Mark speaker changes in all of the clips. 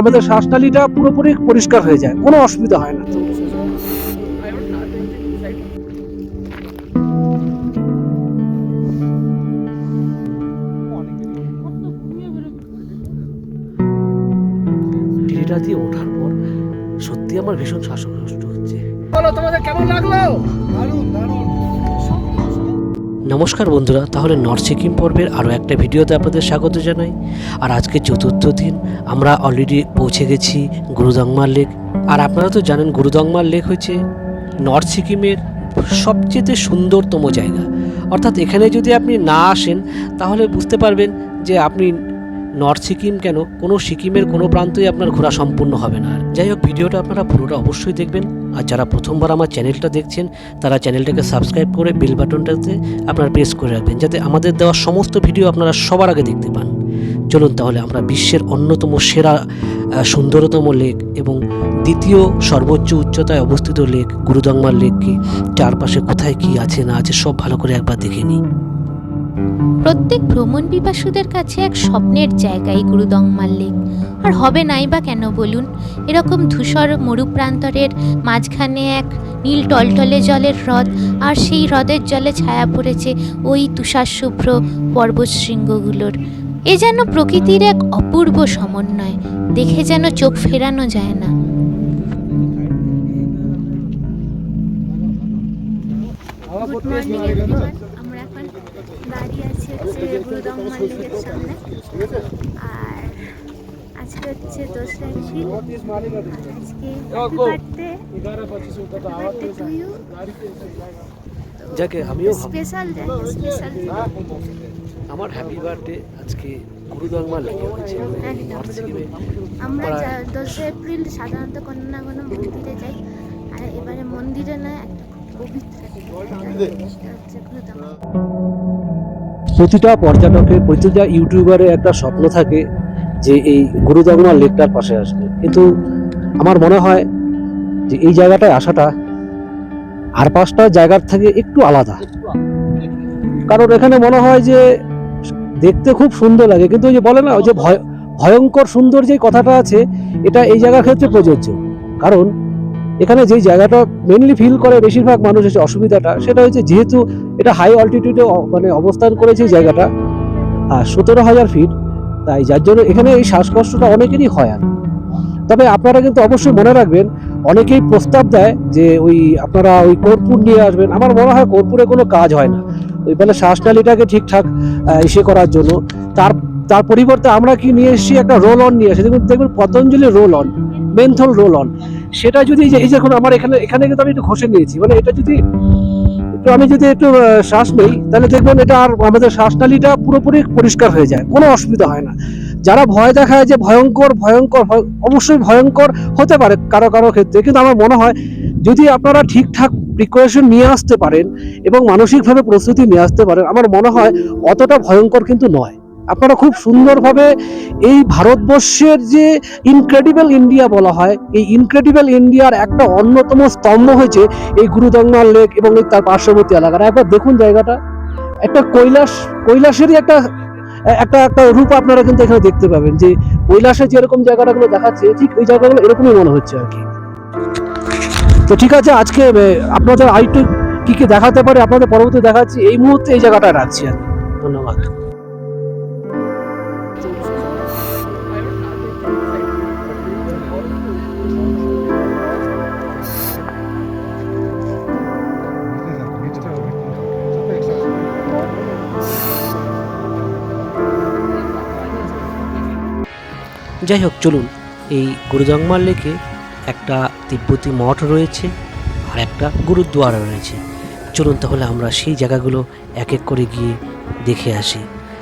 Speaker 1: আমাদের শ্বাসনালীটা পুরোপুরি পরিষ্কার হয়ে যায় কোনো অসুবিধা হয় না। সিঁড়িটা দিয়ে ওঠার পর সত্যি আমার ভীষণ শ্বাসকষ্ট হচ্ছে। বলো তোমাদের কেমন লাগল? নমস্কার বন্ধুরা, তাহলে নর্থ সিকিম পর্বের আরও একটা ভিডিওতে আপনাদের স্বাগত জানাই। আর আজকে চতুর্থ দিন, আমরা অলরেডি পৌঁছে গেছি গুরুদংমার লেক। আর আপনারা তো জানেন গুরুদংমার লেক হচ্ছে নর্থ সিকিমের সবচেয়ে সুন্দরতম জায়গা। অর্থাৎ এখানে যদি আপনি না আসেন, তাহলে বুঝতে পারবেন যে আপনি নর্থ সিকিম কেন? কোনো সিকিমের কোনো প্রান্তই আপনার ঘোরা সম্পূর্ণ হবে না। যাই হোক, ভিডিওটা আপনারা পুরোটা অবশ্যই দেখবেন। আর যারা প্রথমবার আমার চ্যানেলটা দেখছেন, তারা চ্যানেলটাকে সাবস্ক্রাইব করে বেল বাটনটাতে আপনারা প্রেস করে রাখবেন, যাতে আমাদের দেওয়া সমস্ত ভিডিও আপনারা সবার আগে দেখতে পান। চলুন তাহলে আমরা বিশ্বের অন্যতম সেরা সুন্দরতম লেক এবং দ্বিতীয় সর্বোচ্চ উচ্চতায় অবস্থিত লেক গুরুদংমার লেককে চারপাশে কোথায় কি আছে না আছে সব ভালো করে একবার দেখে নিই।
Speaker 2: প্রত্যেক ভ্রমণ পিপাসুদের কাছে এক স্বপ্নের জায়গায় এই গুরুদংমার লেক আর হবে নাই বা কেন বলুন? এরকম ধূসর মরুপ্রান্তরের মাঝখানে এক নীল টলটলে জলের হ্রদ, আর সেই হ্রদের জলে ছায়া পড়েছে ওই তুষার শুভ্র পর্বত এ যেন প্রকৃতির এক অপূর্ব সমন্বয়, দেখে যেন চোখ ফেরানো যায় না।
Speaker 3: দাঁড়িয়ে আছি হচ্ছে গুরুদম মল্লিকের সামনে। আর আজকে হচ্ছে দোসরা এপ্রিল। আজকে বার্থডে বার্থডে টু ইউ
Speaker 1: যাকে আমিও
Speaker 3: স্পেশাল স্পেশাল
Speaker 1: আমার হ্যাপি বার্থডে আজকে গুরুদংমার লেকে হয়েছে
Speaker 3: আমরা দোসরা এপ্রিল সাধারণত কোনো না কোনো মন্দিরে যাই। আর এবারে মন্দিরে না একটা পবিত্র হচ্ছে গুরুদম
Speaker 1: প্রতিটা পর্যটকের, প্রতিটা ইউটিউবারের একটা স্বপ্ন থাকে যে এই গুরুদংমা লেকটার পাশে আসবে। কিন্তু আমার মনে হয় যে এই জায়গাটায় আসাটা আর পাঁচটা জায়গার থেকে একটু আলাদা। কারণ এখানে মনে হয় যে দেখতে খুব সুন্দর লাগে, কিন্তু ওই যে বলে না, ওই যে ভয়, ভয়ঙ্কর সুন্দর যে কথাটা আছে, এটা এই জায়গার ক্ষেত্রে প্রযোজ্য। কারণ এখানে যেই জায়গাটা মেনলি ফিল করে বেশিরভাগ মানুষ হচ্ছে অসুবিধাটা, সেটা হচ্ছে যেহেতু এটা হাই অল্টিটিউডে মানে অবস্থান করেছে জায়গাটা, আর সতেরো হাজার ফিট তাই যার জন্য এখানে এই শ্বাসকষ্টটা অনেকেরই হয় আর তবে আপনারা কিন্তু অবশ্যই মনে রাখবেন, অনেকেই প্রস্তাব দেয় যে ওই আপনারা ওই কর্পূর নিয়ে আসবেন। আমার মনে হয় কর্পূরে কোনো কাজ হয় না। ওই মানে শ্বাসনালীটাকে ঠিকঠাক ইসে করার জন্য। তার তার পরিবর্তে আমরা কি নিয়ে এসেছি? একটা রোল অন নিয়ে এসেছি। দেখুন দেখবেন Patanjali roll on menthol roll on সেটা যদি এই যে, এই এখন আমার এখানে এখানে কিন্তু আমি একটু ঘষে নিয়েছি। মানে এটা যদি একটু আমি যদি একটু শ্বাস নেই, তাহলে দেখবেন এটা আর আমাদের শ্বাসনালীটা পুরোপুরি পরিষ্কার হয়ে যায়। কোনো অসুবিধা হয় না। যারা ভয় দেখায় যে ভয়ঙ্কর ভয়ঙ্কর, ভয়- অবশ্যই ভয়ঙ্কর হতে পারে কারও কারও ক্ষেত্রে। কিন্তু আমার মনে হয়, যদি আপনারা ঠিকঠাক প্রিকশন নিয়ে আসতে পারেন এবং মানসিকভাবে প্রস্তুতি নিয়ে আসতে পারেন, আমার মনে হয় অতটা ভয়ঙ্কর কিন্তু নয়। আপনারা খুব সুন্দরভাবে এই ভারতবর্ষের যে ইনক্রেডিবল ইন্ডিয়া বলা হয়, এই ইনক্রেডিবল ইন্ডিয়ার একটা অন্যতম স্তম্ভ হয়েছে এই গুরুদংমার লেক এবং এই তার পার্শ্ববর্তী এলাকাটা একবার দেখুন জায়গাটা, একটা কৈলাস, কৈলাসেরই একটা একটা একটা রূপ আপনারা কিন্তু এখানে দেখতে পাবেন যে কৈলাসে যেরকম জায়গাগুলো দেখাচ্ছে, ঠিক ওই জায়গাগুলো এরকমই মনে হচ্ছে আর কি। তো ঠিক আছে, আজকে আপনাদের আরেকটু কি কি দেখাতে পারে, আপনাদের পরবর্তী দেখাচ্ছি, এই মুহূর্তে এই জায়গাটা রাখছি কি। ধন্যবাদ। যাই হোক চলুন। এই গুরুদংমার লেকে একটা তিব্বতী মঠ রয়েছে আর একটা গুরুদ্বারা রয়েছে। চলুন তাহলে আমরা সেই জায়গাগুলো এক এক করে গিয়ে দেখে আসি।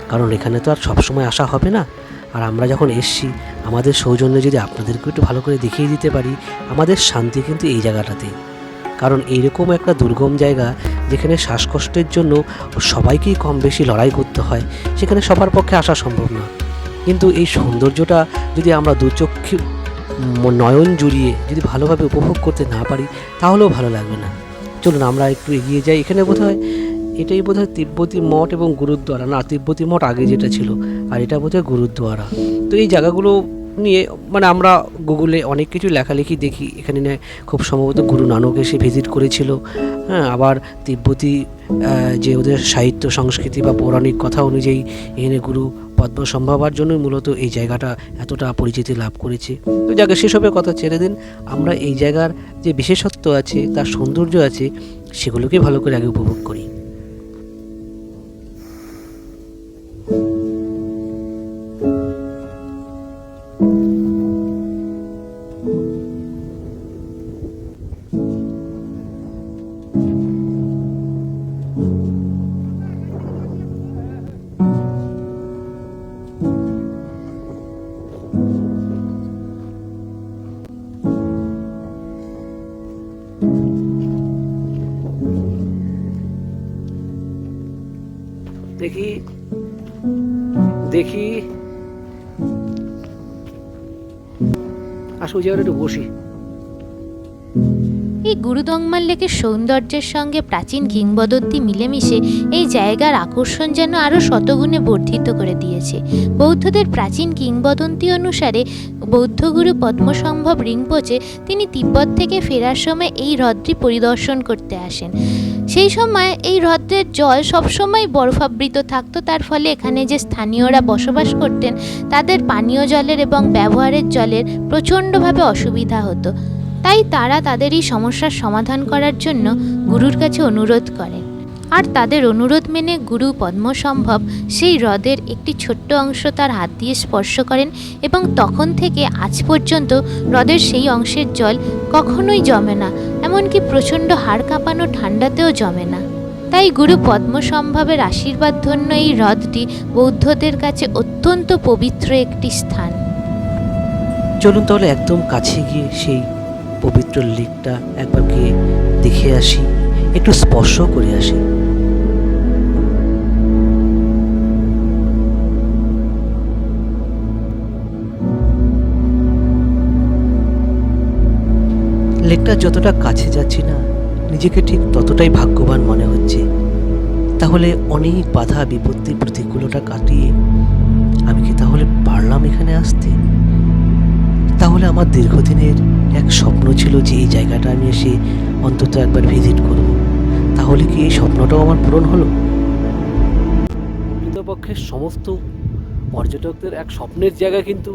Speaker 1: কারণ এখানে তো আর সবসময় আসা হবে না। আর আমরা যখন এসছি, আমাদের সৌজন্যে যদি আপনাদেরকে একটু ভালো করে দেখিয়ে দিতে পারি, আমাদের শান্তি কিন্তু এই জায়গাটাতে। কারণ এইরকম একটা দুর্গম জায়গা, যেখানে শ্বাসকষ্টের জন্য সবাইকেই কম বেশি লড়াই করতে হয়, সেখানে সবার পক্ষে আসা সম্ভব না। কিন্তু এই সৌন্দর্যটা যদি আমরা দুচক্ষু নয়ন জুড়িয়ে যদি ভালোভাবে উপভোগ করতে না পারি, তাহলেও ভালো লাগবে না। চলুন আমরা একটু এগিয়ে যাই। এখানে বোধহয়, এটাই বোধহয় তিব্বতী মঠ এবং গুরুদ্বারা। না, তিব্বতী মঠ আগে যেটা ছিল, আর এটা বোধহয় গুরুদ্বারা। তো এই জায়গাগুলো নিয়ে মানে আমরা গুগলে অনেক কিছু লেখালেখি দেখি। এখানে খুব সম্ভবত গুরু নানক এসে ভিজিট করেছিল। হ্যাঁ আবার তিব্বতী যে ওদের সাহিত্য, সংস্কৃতি বা পৌরাণিক কথা অনুযায়ী এখানে গুরু পদ্মসম্ভাবার জন্যই মূলত এই জায়গাটা এতটা পরিচিতি লাভ করেছে। তো যাকে, সেসবের কথা ছেড়ে দিন। আমরা এই জায়গার যে বিশেষত্ব আছে, তার সৌন্দর্য আছে, সেগুলোকে ভালো করে আগে উপভোগ করি।
Speaker 2: এই গুরুদংমাল লেকের সৌন্দর্যের সঙ্গে প্রাচীন কিংবদন্তি মিলেমিশে এই জায়গার আকর্ষণ যেন আরও শতগুণে বর্ধিত করে দিয়েছে। বৌদ্ধদের প্রাচীন কিংবদন্তি অনুসারে বৌদ্ধগুরু পদ্মসম্ভব রিংপোচে তিনি তিব্বত থেকে ফেরার সময় এই হ্রদটি পরিদর্শন করতে আসেন। সেই সময় এই হ্রদের জল সবসময় বরফাবৃত থাকতো। তার ফলে এখানে যে স্থানীয়রা বসবাস করতেন, তাদের পানীয় জলের এবং ব্যবহারের জলের প্রচণ্ডভাবে অসুবিধা হতো। তাই তারা তাদের এই সমস্যার সমাধান করার জন্য গুরুর কাছে অনুরোধ করেন। আর তাদের অনুরোধ মেনে গুরু পদ্মসম্ভব সেই হ্রদের একটি ছোট্ট অংশ তার হাত দিয়ে স্পর্শ করেন এবং তখন থেকে আজ পর্যন্ত হ্রদের সেই অংশের জল কখনোই জমে না। এমনকি প্রচণ্ড হাড় কাঁপানো ঠান্ডাতেও জমে না। তাই গুরু পদ্মসম্ভবের আশীর্বাদ ধন্য এই হ্রদটি বৌদ্ধদের কাছে অত্যন্ত পবিত্র একটি স্থান।
Speaker 1: চলুন তাহলে একদম কাছে গিয়ে সেই পবিত্র লিকটা একবার গিয়ে দেখে আসি, একটু স্পর্শ করে আসি। লেকটা যতটা কাছে যাচ্ছি না, নিজেকে ঠিক ততটাই ভাগ্যবান মনে হচ্ছে। তাহলে অনেক বাধা বিপত্তি প্রতিকূলতা কাটিয়ে আমি কি তাহলে পারলাম এখানে আসতে? তাহলে আমার দীর্ঘদিনের এক স্বপ্ন ছিল যে এই জায়গাটা আমি এসে অন্তত একবার ভিজিট করব। তাহলে কি এই স্বপ্নটাও আমার পূরণ হলো? প্রকৃতপক্ষে সমস্ত পর্যটকদের এক স্বপ্নের জায়গা কিন্তু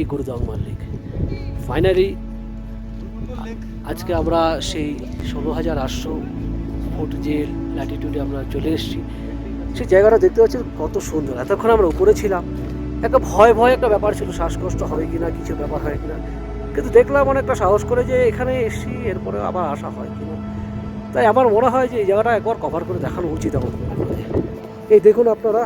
Speaker 1: এই গুরুদংমার লেক ফাইনালি আজকে আমরা সেই ষোলো হাজার আটশো ফুট যে ল্যাটিটিউডে আমরা চলে এসেছি, সেই জায়গাটা দেখতে পাচ্ছি কত সুন্দর। এতক্ষণ আমরা উপরে ছিলাম, একটা ভয় ভয় একটা ব্যাপার ছিল, শ্বাসকষ্ট হবে কি না কিছু ব্যাপার হয় কি না কিন্তু দেখলাম অনেকটা সাহস করে যে এখানে এসছি, এরপরে আবার আসা হয় কিনা। তাই আমার মনে হয় যে এই জায়গাটা একবার কভার করে দেখানো উচিত আমার এই দেখুন আপনারা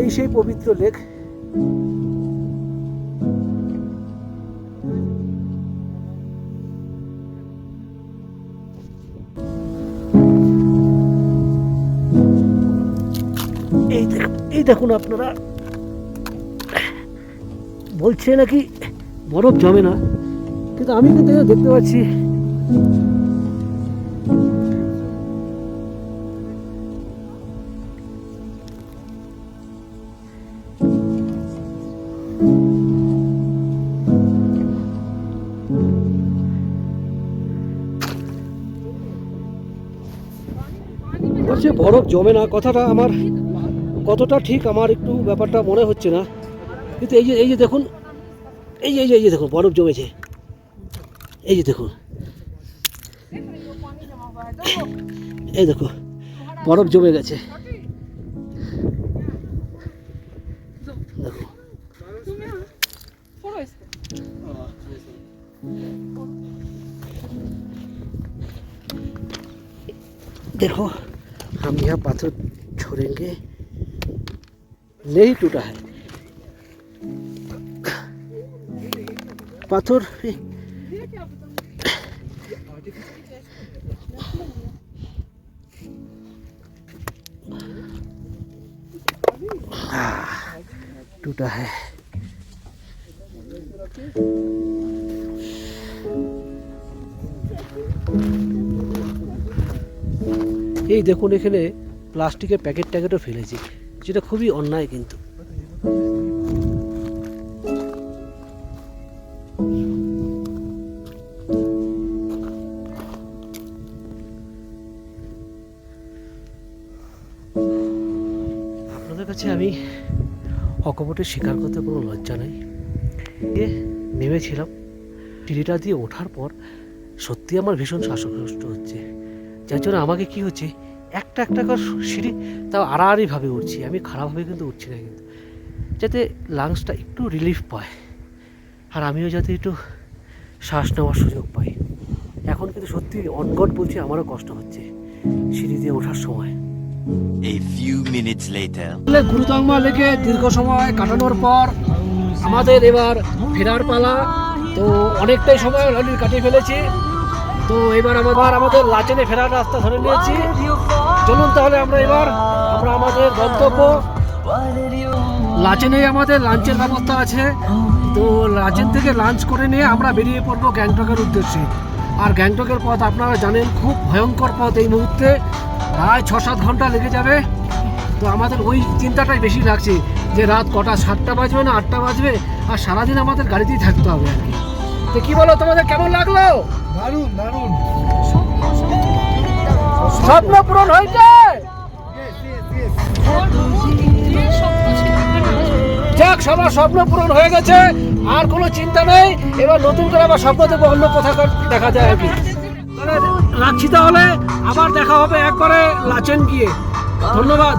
Speaker 1: এই সেই পবিত্র লেক এই এই দেখুন আপনারা। বলছে নাকি বরফ জমে না, কিন্তু আমি কিন্তু দেখতে পাচ্ছি। বরফ জমে না, কথাটা আমার কতটা ঠিক আমার একটু ব্যাপারটা মনে হচ্ছে না। কিন্তু এই যে এই যে দেখুন, এই যে এই যে এই যে দেখুন, বরফ জমেছে। এই যে দেখুন। এই দেখো বরফ জমে গেছে। দেখো देखो हम यह पाथर छोड़ेंगे। नहीं टूटा है। पाथर टूटा है। Thank you. এই দেখুন এখানে প্লাস্টিকের প্যাকেট ট্যাকেটও ফেলেছি, যেটা খুবই অন্যায় কিন্তু। আপনাদের কাছে আমি অকপটে স্বীকার করতে কোনো লজ্জা নেই। এ, নেমেছিলাম। সিঁড়িটা দিয়ে ওঠার পর সত্যি আমার ভীষণ শ্বাসকষ্ট হচ্ছে। যার জন্য আমাকে কি হচ্ছে? একটা একটা করে সিঁড়ি তাও আড়াআড়িভাবে উঠছি আমি খারাপভাবে কিন্তু উঠছি না কিন্তু। যাতে লাংসটা একটু রিলিফ পায়। আর আমিও যাতে একটু শ্বাস নেওয়ার সুযোগ পাই। এখন কিন্তু সত্যি অনগট বলছি আমারও কষ্ট হচ্ছে সিঁড়ি দিয়ে ওঠার সময়।
Speaker 4: A few minutes later.
Speaker 1: গুরুদংমা লেকে দীর্ঘ সময় কাটানোর পর আমাদের এবার ফেরার পালা। তো অনেকটাই সময় অলরেডি কাটিয়ে ফেলেছি। তো এবার আবার আমাদের লাচেনে ফেরার রাস্তা ধরে নিয়েছি। চলুন তাহলে আমরা এবার, আমরা আমাদের গন্তব্য। লাচেনে আমাদের লাঞ্চের ব্যবস্থা আছে। তো লাচেন থেকে লাঞ্চ করে নিয়ে আমরা বেরিয়ে পড়ব গ্যাংটকের উদ্দেশ্যে। আর গ্যাংটকের পথ আপনারা জানেন, খুব ভয়ঙ্কর পথ এই মুহূর্তে। প্রায় ছ সাত ঘণ্টা লেগে যাবে। তো আমাদের ওই চিন্তাটাই বেশি লাগছে, যে রাত কটা, সাতটা বাজবে না, আটটা বাজবে? আর সারাদিন আমাদের গাড়িতেই থাকতে হবে আর কি। তো কী বলো তোমাদের, কেমন লাগল?
Speaker 5: দারুণ।
Speaker 1: স্বপ্ন পূরণ হয়েছে। যাক, সবার স্বপ্ন পূরণ হয়ে গেছে। আর কোনো চিন্তা নেই। এবার নতুন করে আবার স্বপ্ন দেবো, অন্য কথা দেখা যায় আর কি। রাখছি তাহলে। আবার দেখা হবে একবারে লাচেন গিয়ে ধন্যবাদ।